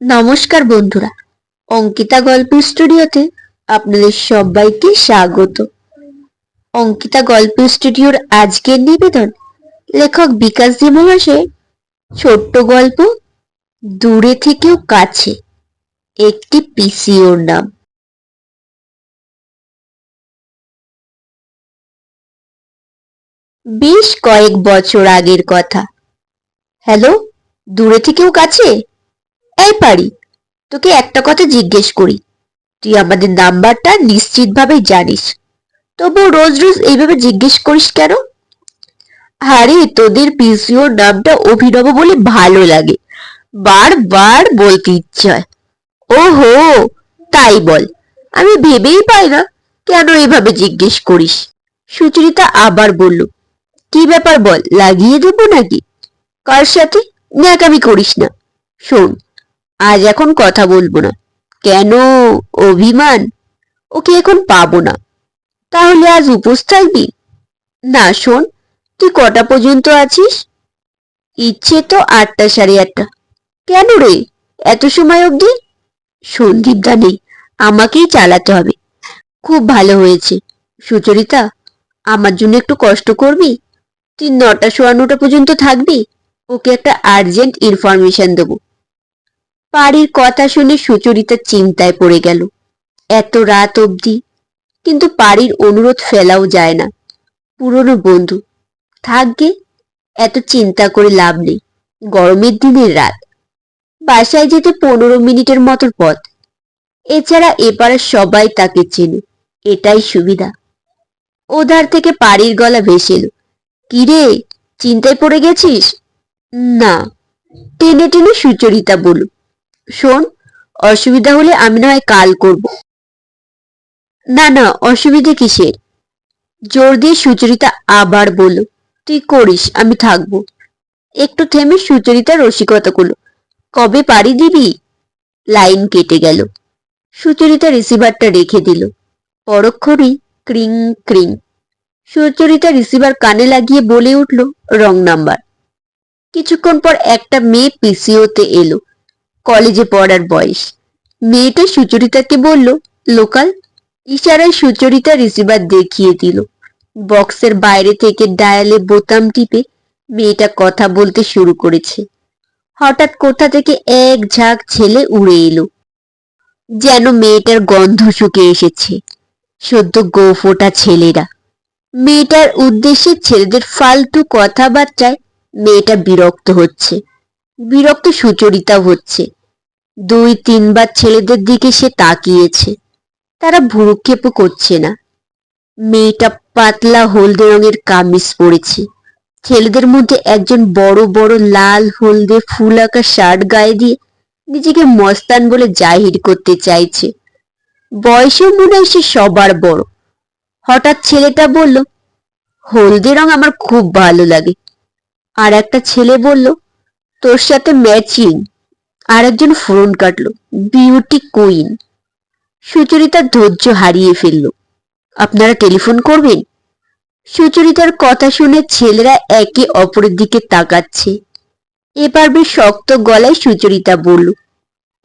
নমস্কার বন্ধুরা, অঙ্কিতা গল্প স্টুডিওতে আপনাদের সবাইকে স্বাগত। অঙ্কিতা গল্প স্টুডিওর আজকের নিবেদন লেখক বিকাশ মহাশয় ছোট্ট গল্প, দূরে থেকেও কাছে, একটি পিসিওর নাম। বেশ কয়েক বছর আগের কথা। হ্যালো, দূরে থেকেও কাছে? এই পারি, তোকে একটা কথা জিজ্ঞেস করি। তুই আমাদের নাম্বারটা নিশ্চিতভাবে জানিস। তবু রোজ রোজ এইভাবে জিজ্ঞেস করিস কেন? আরে, তোদের পিসিওর নামটা অভিনব বলে ভালো লাগে। বারবার বলতে ইচ্ছে হয়। ওহো, তাই বল। আমি ভেবেই পাই না কেন এভাবে জিজ্ঞেস করিস। সুচরিতা আবার বলল, কি ব্যাপার বল, লাগিয়ে দেবো নাকি? কার সাথে? ন্যাকামি করিস না। শোন আজ এখন কথা বলব না। কেন? অভিমান? ওকে এখন পাবো না। তাহলে আজ উপোস থাকবি? না, শোন, তুই কটা পর্যন্ত আছিস? ইচ্ছে তো আটটা সাড়ে আটটা। কেন রে? এত সময় অবধি? সন্দীপদা নেই। আমাকেই চালাতে হবে। খুব ভালো হয়েছে। সুচরিতা, আমার জন্য একটু কষ্ট করবি? তুই নটা সোয়া নটা পর্যন্ত থাকবি? ওকে একটা আর্জেন্ট ইনফরমেশন দেবো। পাড়ির কথা শুনে সুচরিতা চিন্তায় পড়ে গেল। এত রাত অবধি। কিন্তু পাড়ির অনুরোধ ফেলাও যায় না। পুরনো বন্ধু। থাকবে এত চিন্তা করে লাভ নেই। গরমের দিনের রাত। বাসায় যেতে পনেরো মিনিটের মতো পথ। এছাড়া এপাড়ার সবাই তাকে চেনে। এটাই সুবিধা। ওধার থেকে পাড়ির গলা ভেসে এলো। কিরে, চিন্তায় পড়ে গেছিস? না। টেনে টেনে সুচরিতা বলল। শোন, অসুবিধা হলে আমি না হয় কাল করব। না না, অসুবিধে কিসের? জোর দিয়ে সুচরিতা আবার বলল, তুই করিস, আমি থাকব। একটু থেমে সুচরিতা রসিকতা করল কবে পারি দিবি? লাইন কেটে গেল। সুচরিতা রিসিভারটা রেখে দিল। পরক্ষণেই ক্রিং ক্রিং। সুচরিতা রিসিভার কানে লাগিয়ে বলে উঠল, রং নাম্বার। কিছুক্ষণ পর একটা মেয়ে পিসিওতে এলো। কলেজে পড়ার বয়স। মেয়েটা সুচরিতাকে বলল, লোকাল। ইশারায় সুচরিতা রিসিভার দেখিয়ে দিল। বক্সের বাইরে থেকে ডায়ালে বোতাম টিপে মেয়েটা কথা বলতে শুরু করেছে। হঠাৎ কোথা থেকে এক ঝাঁক ছেলে উড়ে এলো, যেন মেয়েটার গন্ধ শুকে এসেছে। সদ্য গো ফোটা ছেলেরা। মেয়েটার উদ্দেশ্যে ছেলেদের ফালতু কথাবার্তায় মেয়েটা বিরক্ত হচ্ছে। বিরক্ত সুচরিতা হচ্ছে। দুই, তিনবার ছেলেদের দিকে সে তাকিয়েছে। তারা ভুরুক্ষেপও করছে না। মেয়েটা পাতলা হলদে রঙের কামিজ পরেছে। ছেলেদের মধ্যে একজন বড় বড়, লাল হলদে ফুল আঁকা শার্ট গায়ে দিয়ে নিজেকে মস্তান বলে জাহির করতে চাইছে। বয়সেও মনে হয় সে সবার বড়। হঠাৎ ছেলেটা বলল, হলদে রং আমার খুব ভালো লাগে। আর একটা ছেলে বলল, তোর সাথে ম্যাচিং আর একজন কাটলো বিউটি কুইন সুচরিতা ধৈর্য হারিয়ে ফেলল। আপনারা টেলিফোন করবেন? সুচরিতার কথা শুনে ছেলেরা একে অপরের দিকে তাকাচ্ছে। এবার বেশ শক্ত গলায় সুচরিতা বলল,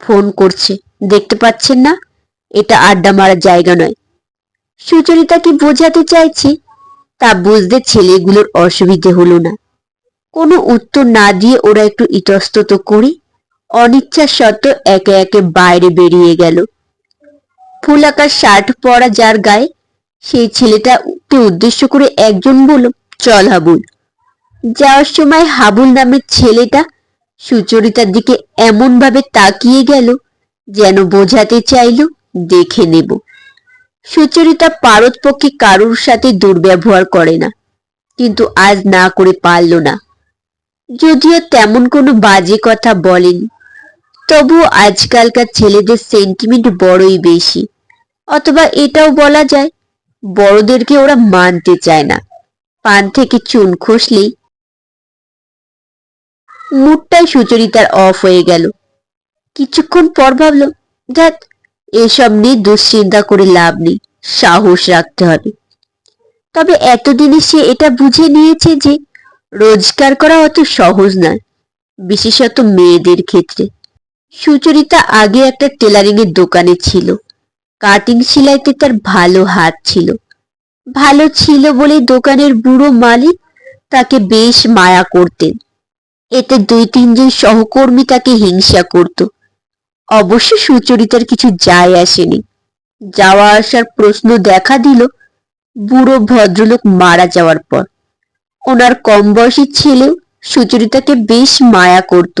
ফোন করছে, দেখতে পাচ্ছেন না? এটা আড্ডা মারার জায়গা নয়। সুচরিতা কি বোঝাতে চাইছে, তা বুঝতে ছেলেগুলোর অসুবিধে হলো না। কোনো উত্তর না দিয়ে ওরা একটু ইতস্তত করে অনিচ্ছা সত্ত্বেও একে একে বাইরে বেরিয়ে গেল। ফুলাকার শার্ট পরা যার গায়ে, সেই ছেলেটাকে উদ্দেশ্য করে একজন বলল, চল হাবুল। যাওয়ার সময় হাবুল নামের ছেলেটা সুচরিতার দিকে এমন ভাবে তাকিয়ে গেল যেন বোঝাতে চাইল, দেখে নেব। সুচরিতা পারতপক্ষে কারুর সাথে দুর্ব্যবহার করে না, কিন্তু আজ না করে পারল না। যদিও তেমন কোনো বাজে কথা বলেনি। তবু আজকালকার ছেলেদের সেন্টিমেন্ট বড়ই বেশি। অথবা এটাও বলা যায়, বড়দেরকে ওরা মানতে চায় না। পান থেকে চুন খসলেই মুডটাই সুচরিতার অফ হয়ে গেল। কিছুক্ষণ পর ভাবল দেখ এসব নিয়ে দুশ্চিন্তা করে লাভ নেই, সাহস রাখতে হবে। তবে এতদিনে সে এটা বুঝে নিয়েছে যে, রোজগার করা অত সহজ নয়, বিশেষত মেয়েদের ক্ষেত্রে। সুচরিতা আগে একটা টেলারিং এর দোকানে ছিল। কাটিং সেলাইতে তার ভালো হাত ছিল। ভালো ছিল বলে দোকানের বুড়ো মালিক তাকে বেশ মায়া করতেন। এতে দুই তিনজন সহকর্মী তাকে হিংসা করত। অবশ্য সুচরিতার কিছু যায় আসেনি। যাওয়া আসার প্রশ্ন দেখা দিল বুড়ো ভদ্রলোক মারা যাওয়ার পর। ওনার কম বয়সী ছেলেও সুচরিতাকে বেশ মায়া করত।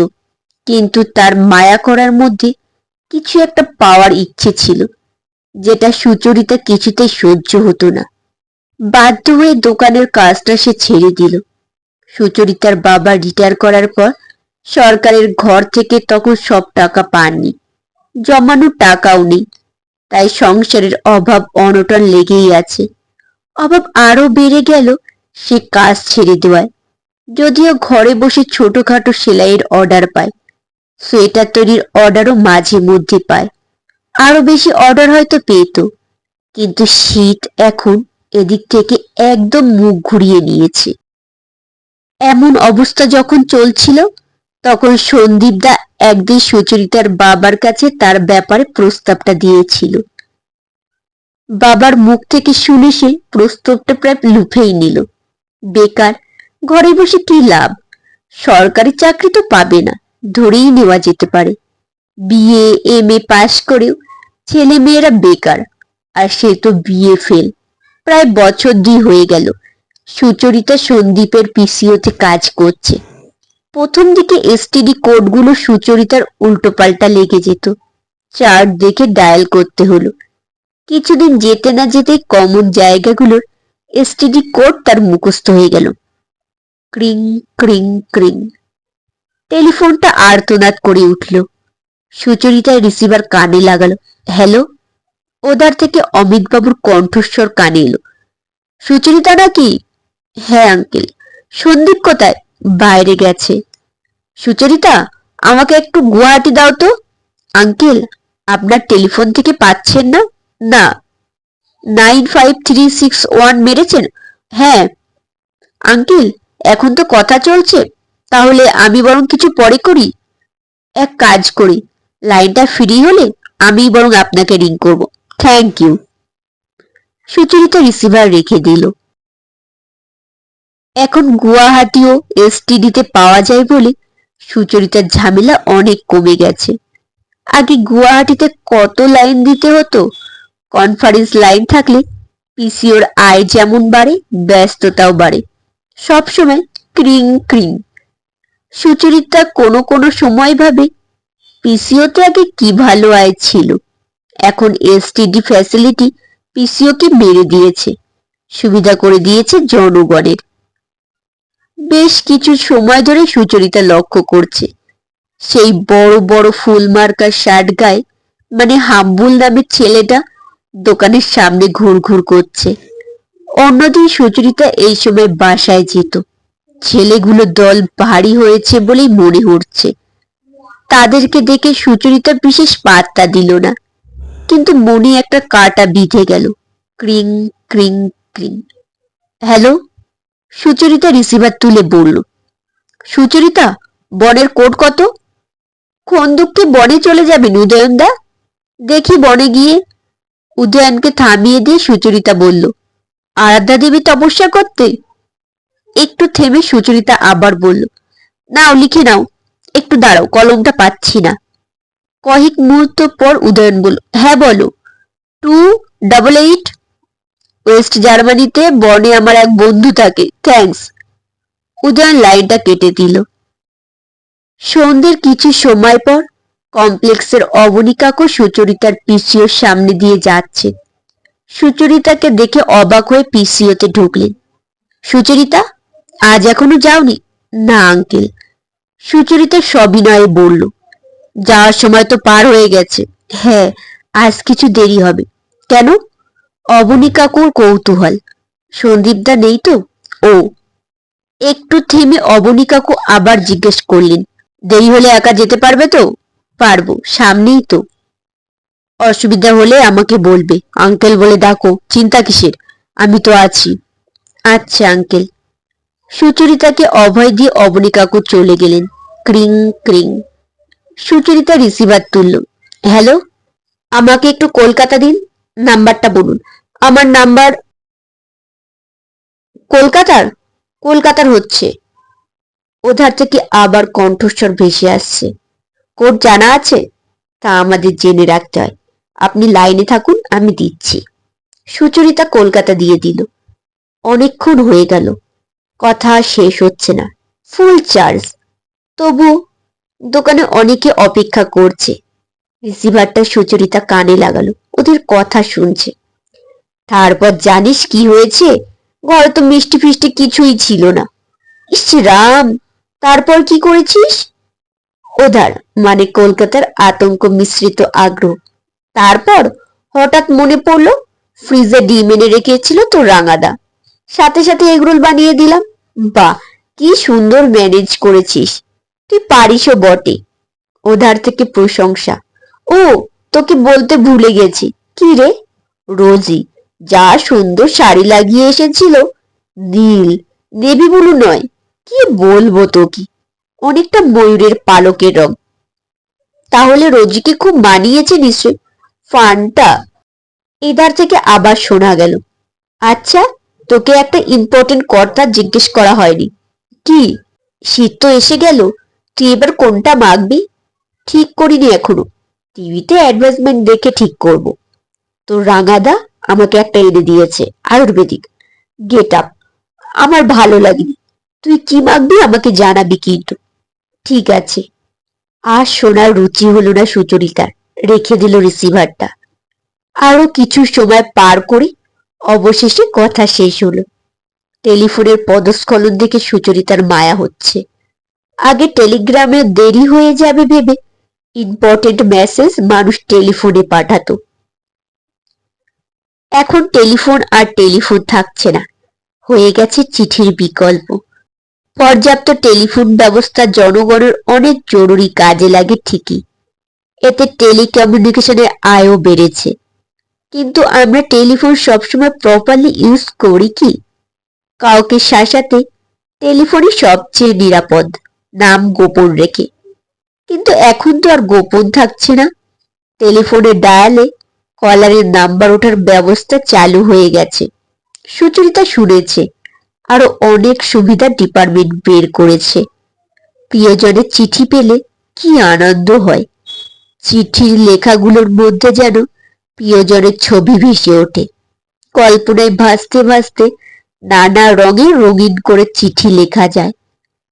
কিন্তু তার মায়া করার মধ্যে কিছু একটা পাওয়ার ইচ্ছে ছিল, যেটা সুচরিতা কিছুতেই সহ্য হতো না। বাধ্য হয়ে দোকানের কাজটা সে ছেড়ে দিল। সুচরিতার বাবা রিটায়ার করার পর সরকারের ঘর থেকে তখন সব টাকা পাননি। জমানো টাকাও নেই। তাই সংসারের অভাব অনটন লেগেই আছে। অভাব আরও বেড়ে গেল সে কাজ ছেড়ে দেওয়ায়। যদিও ঘরে বসে ছোটখাটো সেলাইয়ের অর্ডার পায়। সোয়েটার তৈরির অর্ডারও মাঝে মধ্যে পায়। আরও বেশি অর্ডার হয়তো পেত, কিন্তু শীত এখন এদিক থেকে একদম মুখ ঘুরিয়ে নিয়েছে। এমন অবস্থা যখন চলছিল, তখন সন্দীপদা একদিন সুচরিতার বাবার কাছে তার ব্যাপারে প্রস্তাবটা দিয়েছিল। বাবার মুখ থেকে শুনে সে প্রস্তাবটা প্রায় লুফেই নিল। বেকার, ঘরে বসে কি লাভ? সরকারি চাকরি তো পাবে না। ধরেই নেওয়া যেতে পারে। বিএ এম এ পাশ করেও ছেলে মেয়েরা বেকার, আর সে তো বিএ ফেল প্রায় বছর দুই হয়ে গেল। সুচরিতা সন্দীপের পিসিওতে কাজ করছে। প্রথম দিকে এসটিডি কোডগুলো সুচরিতার উল্টোপাল্টা লেগে যেত। চার্ট দেখে ডায়াল করতে হলো। কিছুদিন যেতে না যেতে কমন জায়গাগুলোর এসটিডি কোড তার মুখস্থ হয়ে গেল। ক্রিং ক্রিং ক্রিং। টেলিফোনটা আর্তনাদ করে উঠল। সুচরিতার রিসিভার কানে লাগালো। হ্যালো ওদার থেকে অমিতবাবুর কণ্ঠস্বর কানে এলো। সুচরিতা নাকি? হ্যাঁ আঙ্কেল সন্দীপ কোথায়? বাইরে গেছে। সুচরিতা, আমাকে একটু গুয়াহাটি দাও তো। আঙ্কেল আপনার টেলিফোন থেকে পাচ্ছেন না? না। Nine five three six one মেরেছেন? হ্যাঁ। আঙ্কেল এখন তো কথা চলছে। তাহলে আমি বরং কিছু পরে করি? এক কাজ করি, লাইনটা ফ্রি হলে আমি বরং আপনাকে রিং করব। থ্যাংক ইউ সুচরিতা রিসিভার রেখে দিল। এখন গুয়াহাটিও এসটিডিতে পাওয়া যায় বলে সুচরিতার ঝামেলা অনেক কমে গেছে। আগে গুয়াহাটিতে কত লাইন দিতে হতো? কনফারেন্স লাইন থাকলে পিসিওর আয় যেমন বাড়ে, ব্যস্ততাও বাড়ে। সবসময় ক্রিং ক্রিং। সুচরিতা কোনো কোনো সময় ভাবে, পিসিওতে আগে কি ভালো আয় ছিল? এখন এসটিডি ফ্যাসিলিটি পিসিওকে মেরে দিয়েছে, সুবিধা করে দিয়েছে জনগণের। বেশ কিছু সময় ধরে সুচরিতা লক্ষ্য করছে, সেই বড় বড় ফুল মার্কার শার্ট গায়ে মানে হাম্বুল নামের ছেলেটা দোকানের সামনে ঘুর ঘুর করছে। অন্যদিন সুচরিতা এই সময় বাসায় যেত ছেলেগুলো দল ভারী হয়েছে বলেই মনে হচ্ছে। তাদেরকে দেখে সুচরিতা বিশেষ পাত্তা দিল না। কিন্তু মনে একটা কাটা বিঁধে গেল। ক্রিং ক্রিং ক্রিং। হ্যালো? সুচরিতা রিসিভার তুলে বলল, সুচরিতা, বনের কোট কত? খন্দককে বনে চলে যাবেন, উদয়নদা। দেখি বনে গিয়ে। উদয়নকে থামিয়ে দিয়ে সুচরিতা বলল, আরাধ্যা দেবী তপস্যা করতে? একটু থেমে সুচরিতা আবার বলল, নাও, লিখে নাও। একটু দাঁড়াও, কলমটা পাচ্ছি না। কয়েক মুহূর্ত পর উদয়ন বলল হ্যাঁ বলো। টু ডাবল এইট ওয়েস্ট জার্মানিতে বনে আমার এক বন্ধু থাকে, থ্যাঙ্কস। উদয়ন লাইনটা কেটে দিল। সন্ধ্যের কিছু সময় পর কমপ্লেক্সের অবনিকাকও সুচরিতার পিসিওর সামনে দিয়ে যাচ্ছে। সুচরিতাকে দেখে অবাক হয়ে পিসিওতে ঢুকলেন। সুচরিতা আজ এখনও যাওনি? না, আঙ্কেল। সুচরিতা সবিনয়ে বলল, যাওয়ার সময় তো পার হয়ে গেছে। হ্যাঁ আজ কিছু দেরি হবে। কেন? অবনী কাকুর কৌতূহল। সন্দীপদা নেই তো? ও। একটু থেমে অবনী কাকু আবার জিজ্ঞেস করলেন, দেরি হলে একা যেতে পারবে তো? পারব, সামনেই তো। অসুবিধা হলে আমাকে বলবে, আঙ্কেল বলে ডাকো, চিন্তা কিসের? আমি তো আছি। আচ্ছা আঙ্কেল। সুচরিতাকে অভয় দিয়ে অবনী চলে গেলেন। ক্রিং ক্রিং। সুচরিতা রিসিভার তুলল। হ্যালো, আমাকে একটু কলকাতা দিন? নাম্বারটা বলুন। আমার নাম্বার কলকাতার? কলকাতার হচ্ছে। ওধার থেকে আবার কণ্ঠস্বর ভেসে আসছে। কোড জানা আছে? তা আমাদের জেনে রাখতে হয়। আপনি লাইনে থাকুন, আমি দিচ্ছি। সুচরিতা কলকাতা দিয়ে দিল। অনেকক্ষণ হয়ে গেল। কথা শেষ হচ্ছে না। Full charge. তবু দোকানে অনেকে অপেক্ষা করছে। রিসিভারটা সুচরিতা কানে লাগালো, ওদের কথা শুনছে। তারপর জানিস কি হয়েছে? ঘরে তো মিষ্টি ফিষ্টি কিছুই ছিল না। ইস রাম! তারপর কি করেছিস? ওধার মানে কলকাতার আতঙ্ক মিশ্রিত আগ্রহ। তারপর হঠাৎ মনে পড়ল, ফ্রিজে ডিম এনে রেখেছিল তো রাঙাদা। সাথে সাথে এগরোল বানিয়ে দিলাম। বাহ, কি সুন্দর ম্যানেজ করেছিস। তুই পারিসও বটে। ওধার থেকে প্রশংসা। ও, তোকে বলতে ভুলে গেছি। কি রে? রোজি, যা সুন্দর শাড়ি লাগিয়ে এসেছিল। নীল, নেভি ব্লু নয়। কি বলব তোকে? অনেকটা ময়ূরের পালকের রং। তাহলে রোজিকে খুব মানিয়েছে নিশ্চয়। ফানটা এদার থেকে আবার শোনা গেল। আচ্ছা তোকে একটা ইম্পর্টেন্ট কর্তা জিজ্ঞেস করা হয়নি। কি? শীত তো এসে গেল। তুই এবার কোনটা মাখবি? ঠিক করিনি এখনও। টিভিতে অ্যাডভার্টাইজমেন্ট দেখে ঠিক করব। তো রাঙাদা আমাকে একটা এনে দিয়েছে, আয়ুর্বেদিক। গেট আপ আমার ভালো লাগেনি। তুই কি মাখবি আমাকে জানাবি কিন্তু। ঠিক আছে। আর শোনার রুচি হলো না সুচরিতার। রেখে দিল রিসিভারটা আরও কিছু সময় পার করে অবশেষে কথা শেষ হলো। টেলিফোনের পদস্খলন দেখে সুচরিতার মায়া হচ্ছে। আগে টেলিগ্রামে দেরি হয়ে যাবে ভেবে ইম্পর্টেন্ট মেসেজ মানুষ টেলিফোনে পাঠাতো। এখন টেলিফোন আর টেলিফোন থাকছে না। হয়ে গেছে চিঠির বিকল্প। পর্যাপ্ত টেলিফোন ব্যবস্থা জনগণের অনেক জরুরি কাজে লাগে ঠিকই। এতে টেলিকমিউনিকেশনের আয়ও বেড়েছে। কিন্তু আমরা টেলিফোন সবসময় প্রপারলি ইউজ করি কি? কাউকে শাসাতে টেলিফোনই সবচেয়ে নিরাপদ, নাম গোপন রেখে। কিন্তু এখন তো আর গোপন থাকছে না। টেলিফোনে ডায়ালে কলারের নাম্বার ওঠার ব্যবস্থা চালু হয়ে গেছে। সুচরিতা শুনেছে, আরও অনেক সুবিধা ডিপার্টমেন্ট বের করেছে। প্রিয়জনের চিঠি পেলে কি আনন্দ হয়। চিঠির লেখাগুলোর মধ্যে যেন প্রিয়জনের ছবি ভেসে ওঠে। কল্পনায় ভাসতে ভাসতে নানা রঙে রঙিন করে চিঠি লেখা যায়।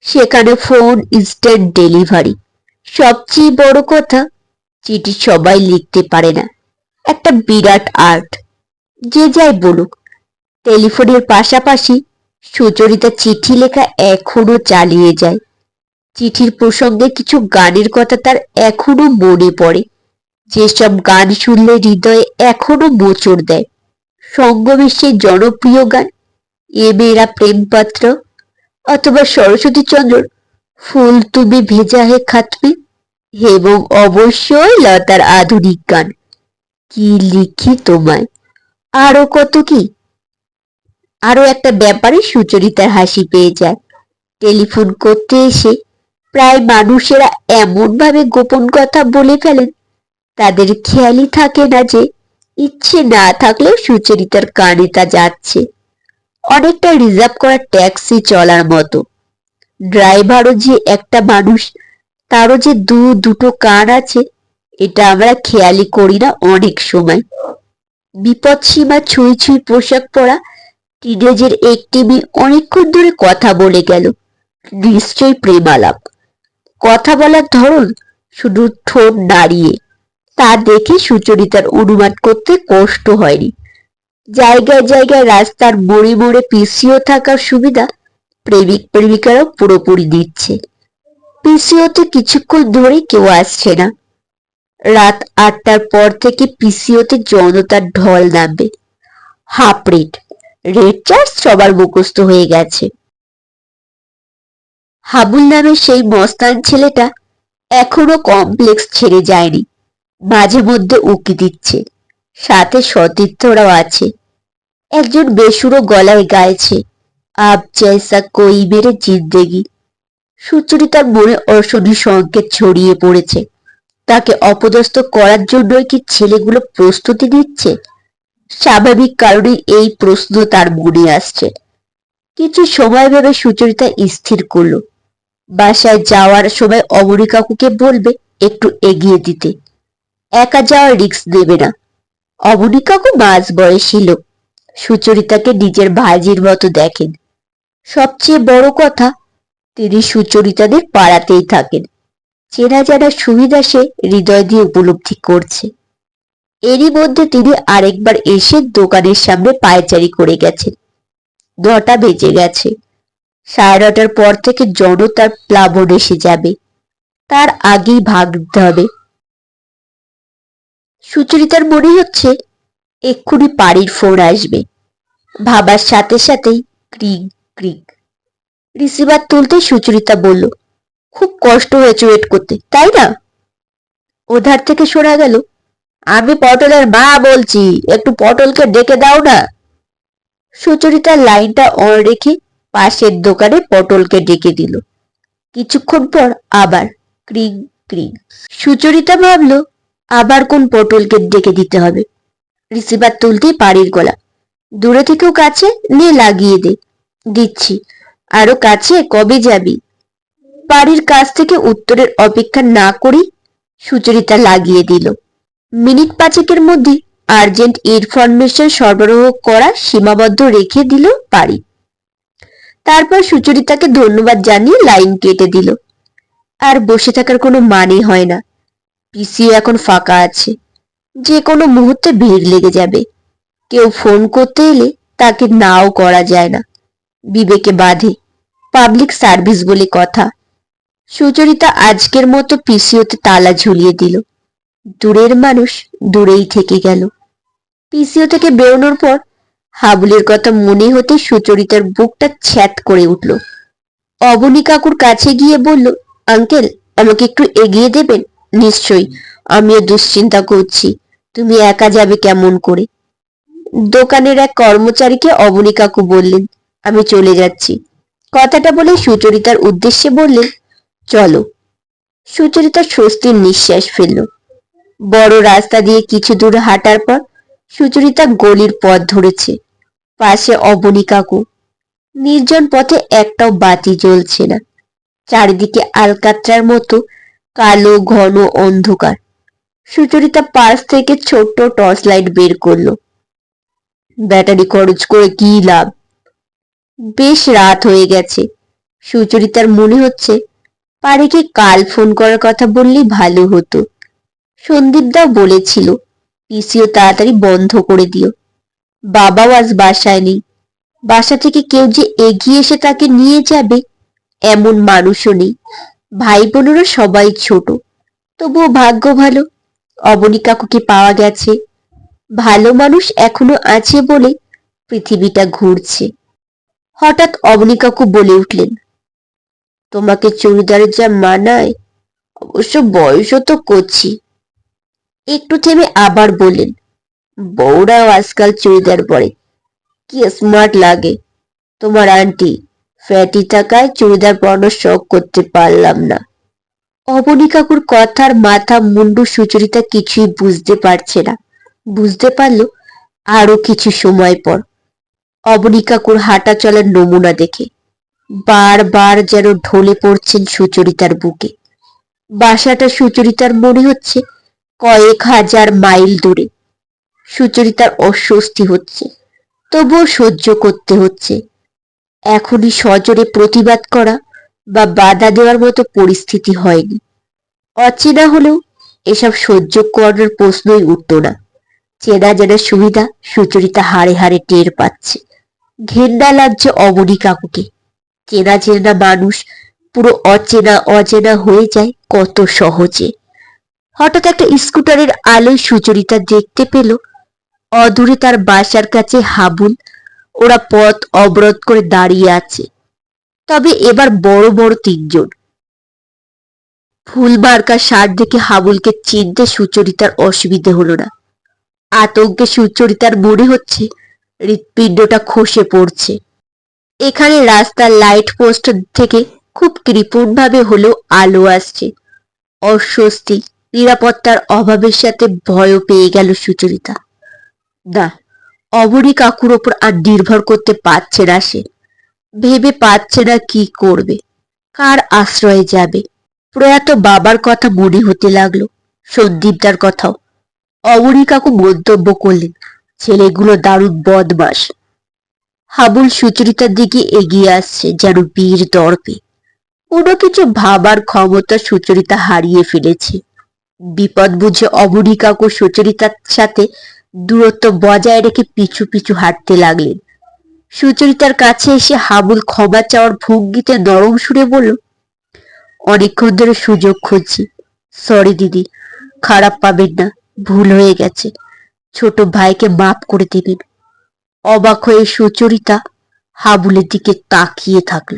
সেখানে ফোন ইনস্ট্যান্ট ডেলিভারি সবচেয়ে বড় কথা, চিঠি সবাই লিখতে পারে না। একটা বিরাট আর্ট। যে যাই বলুক টেলিফোনের পাশাপাশি সুচরিতা চিঠি লেখা এখনও চালিয়ে যায়। চিঠির প্রসঙ্গে কিছু গানের কথা তার এখনও মনে পড়ে। যেসব গান শুনলে হৃদয়ে এখনও মোচড় দেয়। সেই জনপ্রিয় গান, এ মেয়েরা প্রেমপাত্র অথবা সরস্বতী চন্দ্র ফুল তুমি ভেজা হে খাতমে এবং অবশ্যই লতার আধুনিক গান। কি লিখি তোমায়? আরও কত কি? আরও একটা ব্যাপারে সুচরিতার হাসি পেয়ে যায়। টেলিফোন করতে এসে প্রায় মানুষেরা এমন ভাবে গোপন কথা বলে ফেলেন তাদের খেয়ালই থাকে না যে, ইচ্ছে না থাকলেও সুচরিতার কানে তা যাচ্ছে। অনেকটা রিজার্ভ করা ট্যাক্সি চলার মতো। ড্রাইভারও যে একটা মানুষ, তারও যে দু দুটো কান আছে, এটা আমরা খেয়ালই করি না অনেক সময়। বিপদ সীমা ছুঁই ছুঁই পোশাক পরা টিনেজের একটি মেয়ে অনেকক্ষণ ধরে কথা বলে গেল। নিশ্চয়ই প্রেমালাপ। কথা বলার ধরন শুধু ঠোঁট নাড়িয়ে। তা দেখে সুচরিতার অনুমান করতে কষ্ট হয়নি। জায়গায় জায়গায় রাস্তার মোড়ে মোড়ে পিসিও থাকার সুবিধা প্রেমিক প্রেমিকারাও পুরোপুরি দিচ্ছে। পিসিওতে কিছুক্ষণ ধরে কেউ আসছে না। রাত আটটার পর থেকে পিসিওতে জনতার ঢল নামবে। হাফ রেট, রেড চার্জ সবার মুখস্থ হয়ে গেছে। হাবুল নামের সেই মস্তান ছেলেটা এখনও কমপ্লেক্স ছেড়ে যায়নি। মাঝে মধ্যে উকি দিচ্ছে। সাথে সতীর্থরাও আছে। একজন বেসুরো গলায় গাইছে আব জৈসা কই মেরে জিন্দেগি। সুচরিতার মনে অশনি সংকেত ছড়িয়ে পড়েছে। তাকে অপদস্থ করার জন্যই কি ছেলেগুলো প্রস্তুতি নিচ্ছে? স্বাভাবিক কারণে এই প্রশ্ন তার মনে আসছে। কিছু সময় ভেবে সুচরিতা স্থির করল। বাসায় যাওয়ার সময় অমরি কাকুকে বলবে, একটু এগিয়ে দিতে। একা যাওয়ার রিস্ক দেবে না। কাকু মাঝ বয়সী লোক। সুচরিতাকে নিজের ভাইজির মতো দেখেন। সবচেয়ে বড় কথা, তিনি সুচরিতাদের পাড়াতেই থাকেন। চেনা জানা সুবিধা সে হৃদয় দিয়ে উপলব্ধি করছে। এরই মধ্যে তিনি আরেকবার এসে দোকানের সামনে পায়চারি করে গেছেন। নটা বেজে গেছে। সাড়ে নটার পর থেকে জনতার প্লাবন এসে যাবে। তার আগেই ভাগতে হবে। সুচরিতার মনে হচ্ছে এক্ষুনি বাড়ির ফোন আসবে। ভাবার সাথে সাথেই ক্রিক ক্রিক। রিসিভার তুলতে সুচরিতা বলল, খুব কষ্ট হয়েছে ওয়েট করতে, তাই না? ওধার থেকে শোনা গেল, আমি পটলের মা বলছি, একটু পটলকে ডেকে দাও না। সুচরিতা লাইনটা অন রেখে পাশের দোকানে পটলকে ডেকে দিল। কিছুক্ষণ পর আবার ক্রিং ক্রিং সুচরিতা ভাবলো আবার কোন পটলকে ডেকে দিতে হবে? রিসিভার তুলতে পাড়ির গলা। দূরে থেকেও কাছে নিয়ে লাগিয়ে দে, দিচ্ছি। আরও কাছে কবে যাবি? বাড়ির কাছ থেকে উত্তরের অপেক্ষা না করেই সুচরিতা লাগিয়ে দিল। মিনিট পাঁচেকের মধ্যে আর্জেন্ট ইনফরমেশন সরবরাহ করা সীমাবদ্ধ রেখে দিল পারি তারপর সুচরিতাকে ধন্যবাদ জানিয়ে লাইন কেটে দিল। আর বসে থাকার কোনো মানে হয় না। পিসিও এখন ফাঁকা আছে। যে কোনো মুহূর্তে ভিড় লেগে যাবে। কেউ ফোন করতে এলে তাকে নাও করা যায় না। বিবেকে বাঁধে। পাবলিক সার্ভিস বলে কথা। সুচরিতা আজকের মতো পিসিওতে তালা ঝুলিয়ে দিল। দূরের মানুষ দূরেই থেকে গেল। পিসিও থেকে বেরোনোর পর হাবুলের কথা মনে হতে সুচরিতার বুকটা ছ্যাত করে উঠল। অবনী কাকুর কাছে গিয়ে বলল, আঙ্কেল, আমাকে একটু এগিয়ে দেবেন? নিশ্চয়ই, আমিও দুশ্চিন্তা করছি। তুমি একা যাবে কেমন করে? দোকানের এক কর্মচারীকে অবনী কাকু বললেন, আমি চলে যাচ্ছি। কথাটা বলে সুচরিতার উদ্দেশ্যে বললেন, চলো। সুচরিতা স্বস্তির নিঃশ্বাস ফেলল। বড় রাস্তা দিয়ে কিছু দূর হাঁটার পর সুচরিতা গলির পথ ধরেছে, পাশে অবনী কাকু নির্জন পথে একটাও বাতি জ্বলছে না। চারিদিকে আলকাত্রার মতো কালো, ঘন অন্ধকার। সুচরিতা পাশ থেকে ছোট্ট টর্চ লাইট বের করল। ব্যাটারি খরচ করে কি লাভ? বেশ রাত হয়ে গেছে। সুচরিতার মনে হচ্ছে পারিকে কাল ফোন করার কথা বললেই ভালো হতো। সন্দীপদাও বলেছিল, পিসিও তাড়াতাড়ি বন্ধ করে দিও। বাবাও আজ বাসায় নেই। বাসা থেকে কেউ যে এগিয়ে এসে তাকে নিয়ে যাবে, এমন মানুষও নেই। ভাই বোনেরা সবাই ছোট। তবুও ভাগ্য ভালো। অবনী কাকুকে পাওয়া গেছে। ভালো মানুষ এখনও আছে বলে পৃথিবীটা ঘুরছে। হঠাৎ অবনী কাকু বলে উঠলেন, তোমাকে চুড়িদারের যা মানায়, অবশ্য বয়সও তো করছি একটু থেমে আবার বললেন, বউরাও আজকাল চুড়িদার পরে, কি স্মার্ট লাগে। তোমার আন্টি ফ্যাটি টাকায় চুড়িদার পরানোর শখ করতে পারলাম না। অবনী কাকুর কথার মাথা, মুন্ডু, সুচরিতা কিছুই বুঝতে পারছে না। বুঝতে পারল আরও কিছু সময় পর। অবনী কাকুর হাঁটা চলার নমুনা দেখে। বারবার যেন ঢলে পড়ছেন সুচরিতার বুকে। বাসাটা সুচরিতার মনে হচ্ছে কয়েক হাজার মাইল দূরে। সুচরিতার অস্বস্তি হচ্ছে, তবুও সহ্য করতে হচ্ছে। এখনই সজোরে প্রতিবাদ করা বা বাধা দেওয়ার মতো পরিস্থিতি হয়নি। অচেনা হলেও এসব সহ্য করার প্রশ্নই উঠত না। চেনা জানা সুবিধা সুচরিতা হাড়ে হাড়ে টের পাচ্ছে। ঘেন্না লাগছে অবনী কাকুকে চেনা চেনা মানুষ পুরো অচেনা অচেনা হয়ে যায় কত সহজে। হঠাৎ একটা স্কুটারের আলোয় সুচরিতা দেখতে পেল, অদূরে তার বাসার কাছে হাবুল ওরা পথ অবরোধ করে দাঁড়িয়ে আছে। তবে এবার বড় বড় তিনজন। ফুল মার্কা শার্ট দেখে হাবুলকে চিনতে সুচরিতার অসুবিধে হলো না। আতঙ্কে সুচরিতার মনে হচ্ছে হৃৎপিণ্ডটা খসে পড়ছে। এখানে রাস্তার লাইট পোস্ট থেকে খুব কৃপণভাবে হলেও আলো আসছে। অস্বস্তি, নিরাপত্তার অভাবের সাথে ভয়ও পেয়ে গেল সুচরিতা। না অবনী কাকুর ওপর আর নির্ভর করতে পারছে না সে। ভেবে পাচ্ছে না কি করবে, কার আশ্রয়ে যাবে। প্রয়াত বাবার কথা মনে হতে লাগল, সন্দীপদার কথাও। অবনী কাকু মন্তব্য করলেন, ছেলেগুলো দারুণ বদমাস হাবুল সুচরিতার দিকে এগিয়ে আসছে যেন বীর দর্পে কোনো কিছু ভাবার ক্ষমতা সুচরিতা হারিয়ে ফেলেছে। বিপদ বুঝে অবনী কাকু সুচরিতার সাথে দূরত্ব বজায় রেখে পিছু পিছু হাঁটতে লাগলেন। সুচরিতার কাছে এসে হাবুল ক্ষমা চাওয়ার ভঙ্গিতে নরম সুরে বলল অনেকক্ষণ ধরে সুযোগ খুঁজছি। সরি দিদি, খারাপ পাবেন না, ভুল হয়ে গেছে। ছোট ভাইকে মাফ করে দেবেন। অবাক হয়ে সুচরিতা হাবুলের দিকে তাকিয়ে থাকল।